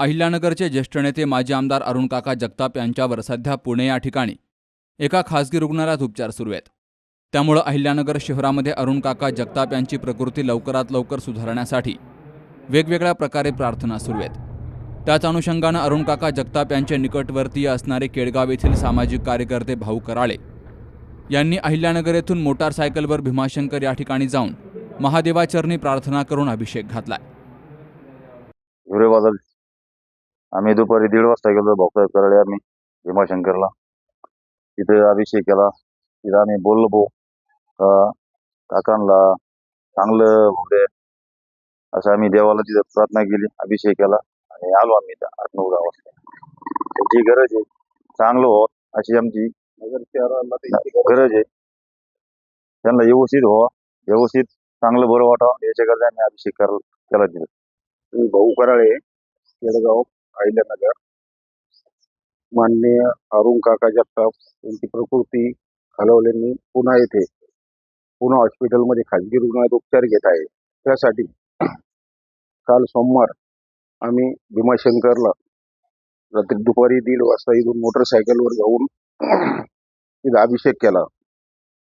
अहिल्यानगरचे ज्येष्ठ नेते माजी आमदार अरुण काका जगताप यांच्यावर सध्या पुणे या ठिकाणी एका खासगी रुग्णालयात उपचार सुरू आहेत. त्यामुळं अहिल्यानगर शहरामध्ये अरुण काका जगताप यांची प्रकृती लवकरात लवकर सुधारण्यासाठी वेगवेगळ्या प्रकारे प्रार्थना सुरू आहेत. त्याच अनुषंगानं अरुण काका जगताप यांचे निकटवर्तीय असणारे केडगाव येथील सामाजिक कार्यकर्ते भाऊ कराळे यांनी अहिल्यानगर येथून मोटारसायकलवर भीमाशंकर या ठिकाणी जाऊन महादेवाचरणी प्रार्थना करून अभिषेक घातलाय. आम्ही दुपारी दीड वाजता गेलो भाऊसाहेब कराडे आम्ही भीमाशंकरला. तिथे अभिषेक केला. तिथं आम्ही बोललो भाऊ का काकांना चांगलं होऊ दे असं आम्ही देवाला तिथं प्रार्थना केली अभिषेक केला आणि आलो आम्ही आठ नऊ दहा वाजता. त्याची गरज आहे. चांगलं हो अशी आमची गरज आहे. त्यांना व्यवस्थित व्हावा व्यवस्थित चांगलं बरं वाटावं याच्याकरता आम्ही अभिषेक करायला केला तिथं. भाऊ कराळे केडगाव अहिल्यानगर माननीय अरुण काका जगताप यांची प्रकृती खालवल्यांनी पुन्हा येथे. पुणे हॉस्पिटलमध्ये खाजगी रुग्णालयात उपचार घेत आहे. त्यासाठी काल सोमवार आम्ही भीमाशंकरला रात्री दुपारी दीड वाजता इथून मोटरसायकलवर जाऊन तिथं अभिषेक केला.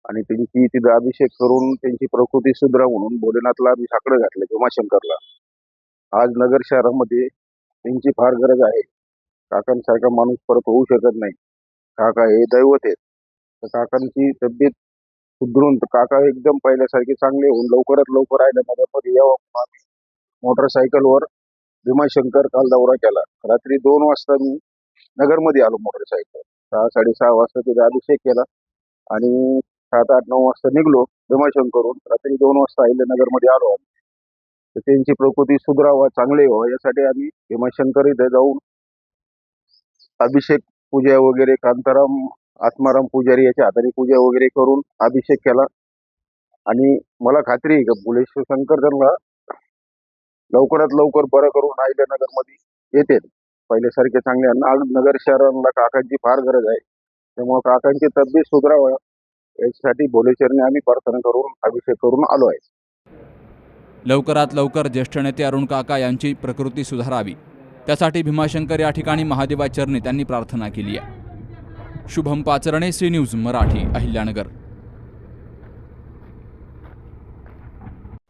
आणि त्यांची तिथं अभिषेक करून त्यांची प्रकृती सुधरा म्हणून भोलेनाथला आम्ही साकडं घातलं भीमाशंकरला. आज नगर शहरामध्ये त्यांची फार गरज आहे. काकांसारखा माणूस परत होऊ शकत नाही. काका हे दैवत आहेत. तर काकांची तब्येत सुधरून काका एकदम पहिल्यासारखे चांगले होऊन लवकरात लवकर आहे नगरमध्ये यावं आम्ही मोटरसायकलवर भीमाशंकर काल दौरा केला. रात्री दोन वाजता मी नगरमध्ये आलो मोटरसायकल. सहा साडेसहा वाजता तिथे अभिषेक केला आणि सात आठ नऊ वाजता निघलो भीमाशंकरून रात्री दोन वाजता अहिल्यानगरमध्ये आलो आम्ही. तर त्यांची प्रकृती सुधरावा चांगले व्हावं यासाठी आम्ही भीमाशंकर इथे जाऊन अभिषेक पूजा वगैरे कांताराम आत्माराम पुजारी याच्या हाताने पूजा वगैरे करून अभिषेक केला. आणि मला खात्री आहे का भुलेश्वर शंकर त्यांना लवकरात लवकर बरं करून अहिल्यानगरमध्ये येते. पहिल्यासारखे चांगले नगर शहरांना काकांची फार गरज आहे. त्यामुळे काकांची तब्येत सुधरावं. याच्यासाठी भोलेश्वरने आम्ही प्रार्थना करून अभिषेक करून आलो आहे. लवकरात लवकर ज्येष्ठ नेते अरुण काका यांची प्रकृती सुधारावी. त्यासाठी भीमाशंकर या ठिकाणी महादेवाचरणी त्यांनी प्रार्थना केली आहे. Shubham Pacharne C news Marathi Ahilyanagar.